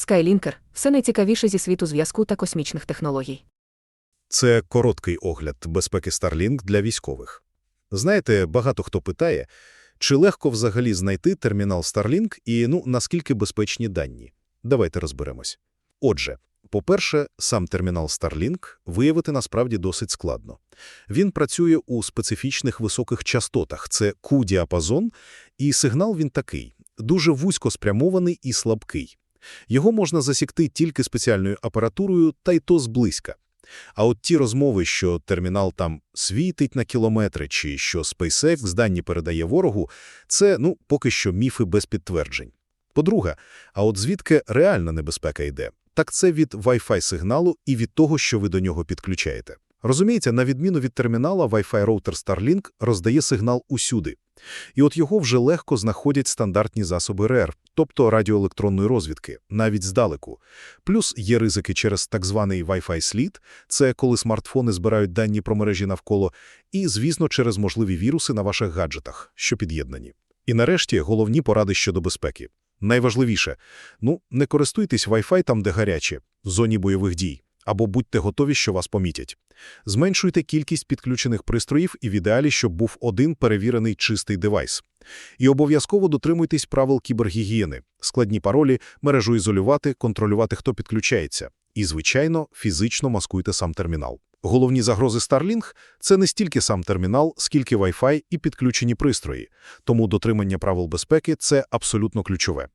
Skylінкер – все найцікавіше зі світу зв'язку та космічних технологій. Це короткий огляд безпеки Starlink для військових. Знаєте, багато хто питає, чи легко взагалі знайти термінал Starlink і, ну, наскільки безпечні дані. Давайте розберемось. Отже, по-перше, сам термінал Starlink виявити насправді досить складно. Він працює у специфічних високих частотах, це Q-діапазон, і сигнал він такий, дуже вузько спрямований і слабкий. Його можна засікти тільки спеціальною апаратурою, та й то зблизька. А от ті розмови, що термінал там світить на кілометри, чи що SpaceX дані передає ворогу, це, ну, поки що міфи без підтверджень. По-друге, а от звідки реальна небезпека йде? Так це від Wi-Fi сигналу і від того, що ви до нього підключаєте. Розумієте, на відміну від термінала, Wi-Fi роутер Starlink роздає сигнал усюди. І от його вже легко знаходять стандартні засоби РЕР, тобто радіоелектронної розвідки, навіть здалеку. Плюс є ризики через так званий Wi-Fi слід, це коли смартфони збирають дані про мережі навколо, і, звісно, через можливі віруси на ваших гаджетах, що під'єднані. І нарешті головні поради щодо безпеки. Найважливіше – ну, не користуйтесь Wi-Fi там, де гаряче, в зоні бойових дій, або будьте готові, що вас помітять. Зменшуйте кількість підключених пристроїв і в ідеалі, щоб був один перевірений чистий девайс. І обов'язково дотримуйтесь правил кібергігієни, складні паролі, мережу ізолювати, контролювати, хто підключається. І, звичайно, фізично маскуйте сам термінал. Головні загрози Starlink – це не стільки сам термінал, скільки Wi-Fi і підключені пристрої. Тому дотримання правил безпеки – це абсолютно ключове.